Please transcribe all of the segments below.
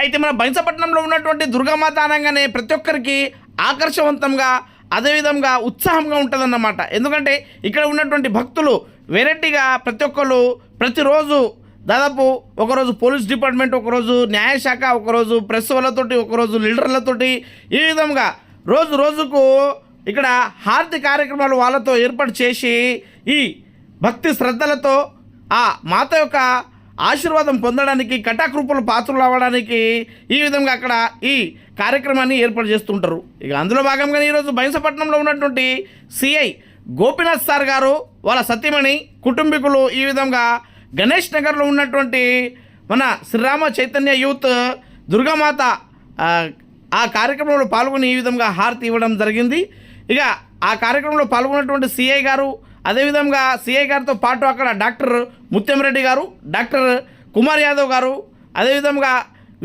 అయితే మన బైంసపట్నంలో ఉన్నటువంటి దుర్గామాత అనగానే ప్రతి ఒక్కరికి ఆకర్షవంతంగా అదేవిధంగా ఉత్సాహంగా ఉంటుందన్నమాట. ఎందుకంటే ఇక్కడ ఉన్నటువంటి భక్తులు వెరైటీగా ప్రతి ఒక్కరు ప్రతిరోజు దాదాపు ఒకరోజు పోలీస్ డిపార్ట్మెంట్ ఒకరోజు న్యాయశాఖ ఒకరోజు ప్రెస్ వాళ్ళతోటి ఒకరోజు లీడర్లతోటి ఈ విధంగా రోజు రోజుకు ఇక్కడ హారతి కార్యక్రమాలు వాళ్ళతో ఏర్పాటు చేసి ఈ భక్తి శ్రద్ధలతో ఆ మాత యొక్క ఆశీర్వాదం పొందడానికి కటాకృపలు పాత్రలు అవ్వడానికి ఈ విధంగా అక్కడ ఈ కార్యక్రమాన్ని ఏర్పాటు చేస్తుంటారు. ఇక అందులో భాగంగా ఈరోజు బైంసపట్నంలో ఉన్నటువంటి సిఐ గోపీనాథ్ సార్ గారు వాళ్ళ సతీమణి కుటుంబీకులు ఈ విధంగా గణేష్ నగర్లో ఉన్నటువంటి మన శ్రీరామ చైతన్య యూత్ దుర్గామాత ఆ, ఆ కార్యక్రమంలో పాల్గొని ఈ విధంగా హారతి ఇవ్వడం జరిగింది. ఇక ఆ కార్యక్రమంలో పాల్గొన్నటువంటి సిఐ గారు అదేవిధంగా సిఐ గారితో పాటు అక్కడ డాక్టర్ ముత్యంరెడ్డి గారు డాక్టర్ కుమార్ యాదవ్ గారు అదేవిధంగా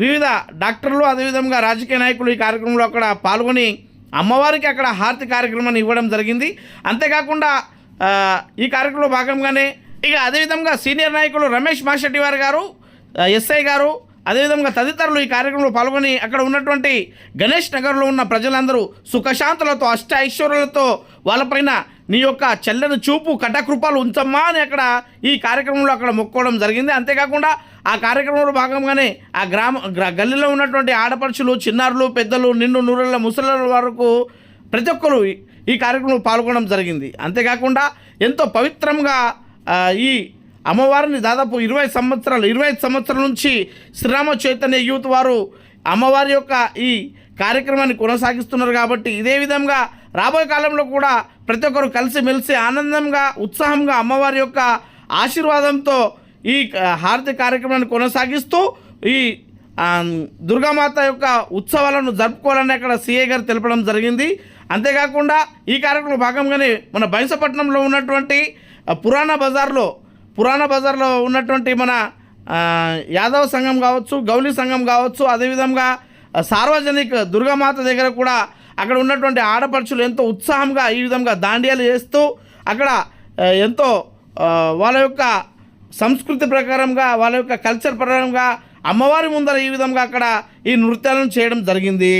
వివిధ డాక్టర్లు అదేవిధంగా రాజకీయ నాయకులు ఈ కార్యక్రమంలో అక్కడ పాల్గొని అమ్మవారికి అక్కడ హారతి కార్యక్రమాన్ని ఇవ్వడం జరిగింది. అంతేకాకుండా ఈ కార్యక్రమంలో భాగంగానే ఇక అదేవిధంగా సీనియర్ నాయకులు రమేష్ మాషెట్టి వారి గారు ఎస్ఐ గారు అదేవిధంగా తదితరులు ఈ కార్యక్రమంలో పాల్గొని అక్కడ ఉన్నటువంటి గణేష్ నగర్లో ఉన్న ప్రజలందరూ సుఖశాంతులతో అష్ట ఐశ్వర్యులతో వాళ్ళపైన నీ యొక్క చెల్లని చూపు కటకృపాలు ఉంచమ్మా అని అక్కడ ఈ కార్యక్రమంలో అక్కడ మొక్కోవడం జరిగింది. అంతేకాకుండా ఆ కార్యక్రమంలో భాగంగానే ఆ గ్రామ గల్లీలో ఉన్నటువంటి ఆడపడుచులు చిన్నారులు పెద్దలు నిండు నూరుల ముసలి వరకు ప్రతి ఒక్కరు ఈ- కార్యక్రమంలో పాల్గొనడం జరిగింది. అంతేకాకుండా ఎంతో పవిత్రంగా ఈ అమ్మవారిని దాదాపు ఇరవై సంవత్సరాలు ఇరవై ఐదు సంవత్సరాల నుంచి శ్రీరామ చైతన్య యూత్ వారు అమ్మవారి యొక్క ఈ కార్యక్రమాన్ని కొనసాగిస్తున్నారు కాబట్టి ఇదే విధంగా రాబోయే కాలంలో కూడా ప్రతి ఒక్కరు కలిసిమెలిసి ఆనందంగా ఉత్సాహంగా అమ్మవారి యొక్క ఆశీర్వాదంతో ఈ హారతి కార్యక్రమాన్ని కొనసాగిస్తూ ఈ దుర్గామాత యొక్క ఉత్సవాలను జరుపుకోవాలని అక్కడ సీఏ గారు తెలపడం జరిగింది. అంతేకాకుండా ఈ కార్యక్రమంలో భాగంగానే మన బైంసపట్నంలో ఉన్నటువంటి పురాణ బజార్లో పురాణ బజార్లో ఉన్నటువంటి మన యాదవ సంఘం కావచ్చు గౌలీ సంఘం కావచ్చు అదేవిధంగా సార్వజనిక దుర్గామాత దగ్గర కూడా అక్కడ ఉన్నటువంటి ఆడపడుచులు ఎంతో ఉత్సాహంగా ఈ విధంగా దాండియాలు చేస్తూ అక్కడ ఎంతో వాళ్ళ యొక్క సంస్కృతి ప్రకారంగా వాళ్ళ యొక్క కల్చర్ ప్రకారంగా అమ్మవారి ముందర ఈ విధంగా అక్కడ ఈ నృత్యాలను చేయడం జరిగింది.